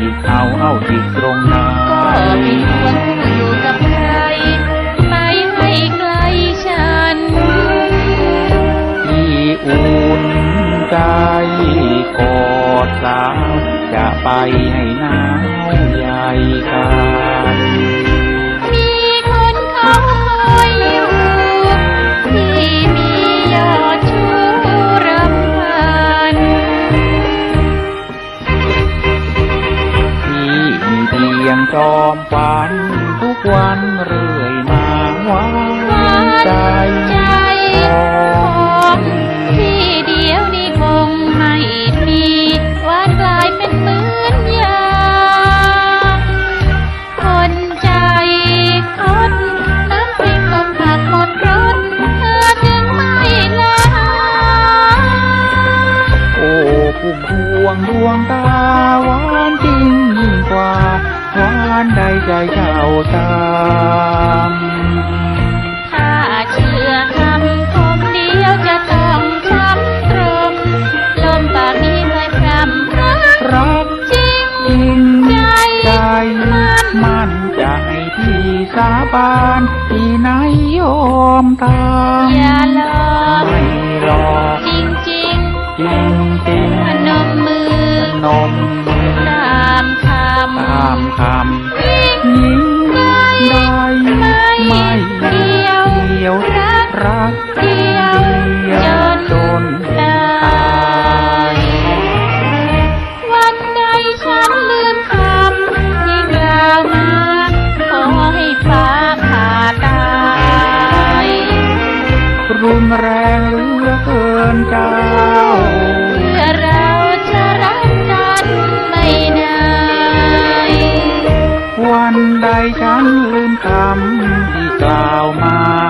ลือกหยิกเอาเอาที่ตรงไหนก็ไม่ควรอยู่กับใครไปให้ไกลฉันที่อุ่นใจกอดสาวจะไปให้หนาวใหญ่กัน จอมฝันทุกวันเรื่อยมาหวานใจใจของที่เดียวนี้คงไม่มีหวานกลายเป็นเหมือนยาคนใจคนน้ำพริกต้มผักหมดรสเธอจึงไม่ลาโอ้พุ่มพวงดวงตาหวานจริงยิ่งกว่าานใดใจเจ้าตามถ้าเชื่อคำคมเดียวจะต้องช้ำตรมลมปากนี้เคยพรำรักรักจริงจริงใจใจมันมันจะให้พี่สาบานที่ไหนยอมตามอย่าหลอกไม่หลอกจริงจริงจริงจริงๆพนมมือนมตามค ตามคำยิ่งำยิ่งได้ไม่ไม่เดียวเดียวรักรักเดียวเดียวจจนนตาตายวันใดฉันลืมคำที่กล่าวมาขอให้ฟ้าผ่าตายรุนแรงเหลือเกินเจ้า ฉันลืมคำที่กล่าวมาขอให้ฟ้า